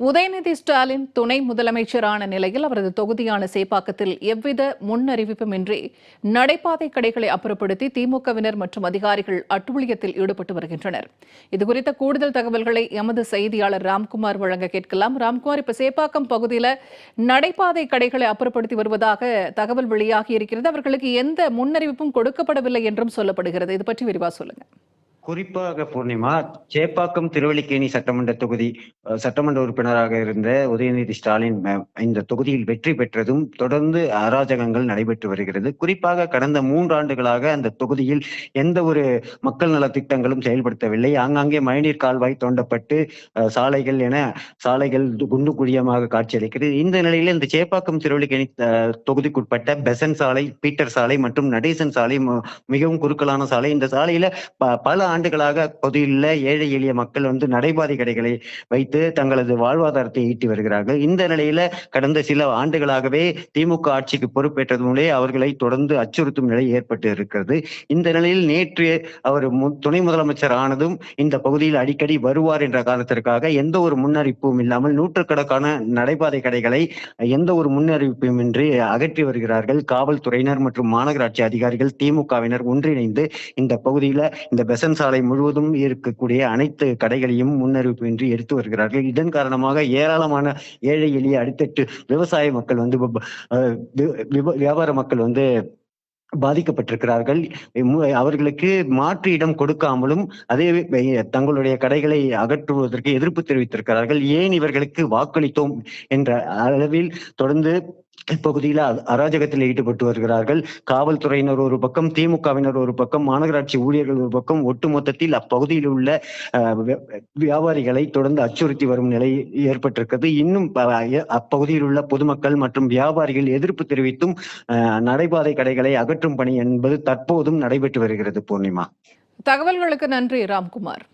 உதயநிதி ஸ்டாலின் துணை முதலமைச்சரான நிலையில் அவரது தொகுதியான சேப்பாக்கத்தில் எவ்வித முன்னறிவிப்புமின்றி நடைபாதை கடைகளை அப்புறப்படுத்தி திமுகவினர் மற்றும் அதிகாரிகள் அட்டூழியத்தில் ஈடுபட்டு வருகின்றனர். இதுகுறித்த கூடுதல் தகவல்களை எமது செய்தியாளர் ராம்குமார் வழங்க கேட்கலாம். ராம்குமார் இப்ப சேப்பாக்கம் பகுதியில் நடைபாதை கடைகளை அப்புறப்படுத்தி வருவதாக தகவல் வெளியாகி இருக்கிறது. அவர்களுக்கு எந்த முன்னறிவிப்பும் கொடுக்கப்படவில்லை என்றும் சொல்லப்படுகிறது. இது பற்றி விரிவா சொல்லுங்க. குறிப்பாக பூர்ணிமா சேப்பாக்கம் திருவள்ளிக்கேணி சட்டமன்ற தொகுதி சட்டமன்ற உறுப்பினராக இருந்த உதயநிதி ஸ்டாலின் இந்த தொகுதியில் வெற்றி பெற்றதும் தொடர்ந்து அராஜகங்கள் நடைபெற்று வருகிறது. குறிப்பாக கடந்த மூன்றாண்டுகளாக அந்த தொகுதியில் எந்த ஒரு மக்கள் நல திட்டங்களும் செயல்படுத்தவில்லை. ஆங்காங்கே மழைநீர் கால்வாய் தோண்டப்பட்டு அஹ், சாலைகள் என சாலைகள் குண்டு குழியமாக காட்சியளிக்கிறது. இந்த நிலையில் இந்த சேப்பாக்கம் திருவள்ளிக்கேணி தொகுதிக்குட்பட்ட பெசன் சாலை பீட்டர் சாலை மற்றும் நடேசன் சாலை மிகவும் குறுக்கலான சாலை. இந்த சாலையில ப- பல ஆண்டுகளாக பகுதியில் ஏழை எளிய மக்கள் வந்து நடைபாதை கடைகளை வைத்து தங்களது வாழ்வாதாரத்தை ஈட்டி வருகிறார்கள். இந்த நிலையில கடந்த சில ஆண்டுகளாகவே திமுக ஆட்சிக்கு பொறுப்பேற்றது அவர்களை தொடர்ந்து அச்சுறுத்தும் நிலை ஏற்பட்டு இருக்கிறது. இந்த நிலையில் நேற்று அவர் துணை முதலமைச்சர் ஆனதும் இந்த பகுதியில் அடிக்கடி வருவார் என்ற காரணத்திற்காக எந்த ஒரு முன்னறிப்பும் இல்லாமல் நூற்றுக்கணக்கான நடைபாதை கடைகளை எந்த ஒரு முன்னறிவிப்பும் இன்றி அகற்றி வருகிறார்கள். காவல்துறையினர் மற்றும் மாநகராட்சி அதிகாரிகள் திமுகவினர் ஒன்றிணைந்து இந்த பகுதியில இந்த பெசன் சாலை முழுவதும் இருக்கக்கூடிய அனைத்து கடைகளையும் முன்னறிவிப்பின்றி எடுத்து வருகிறார்கள். இதன் காரணமாக ஏராளமான ஏழை எளிய அடித்தட்டு விவசாய மக்கள் வந்து வியாபார மக்கள் வந்து பாதிக்கப்பட்டிருக்கிறார்கள். அவர்களுக்கு மாற்று இடம் கொடுக்காமலும் அதே தங்களுடைய கடைகளை அகற்றுவதற்கு எதிர்ப்பு தெரிவித்திருக்கிறார்கள். ஏன் இவர்களுக்கு வாக்களித்தோம் என்ற அளவில் தொடர்ந்து இப்பகுதியில் அராஜகத்தில் ஈடுபட்டு வருகிறார்கள். காவல்துறையினர் ஒரு பக்கம் திமுகவினர் ஒரு பக்கம் மாநகராட்சி ஊழியர்கள் ஒரு பக்கம். ஒட்டுமொத்தத்தில் அப்பகுதியில் உள்ள வியாபாரிகளை தொடர்ந்து அச்சுறுத்தி வரும் நிலை ஏற்பட்டிருக்கிறது. இன்னும் அப்பகுதியில் உள்ள பொதுமக்கள் மற்றும் வியாபாரிகள் எதிர்ப்பு தெரிவித்தும் நடைபாதை கடைகளை அகற்றும் பணி என்பது தற்போதும் நடைபெற்று வருகிறது பூர்ணிமா. தகவல்களுக்கு நன்றி ராம்குமார்.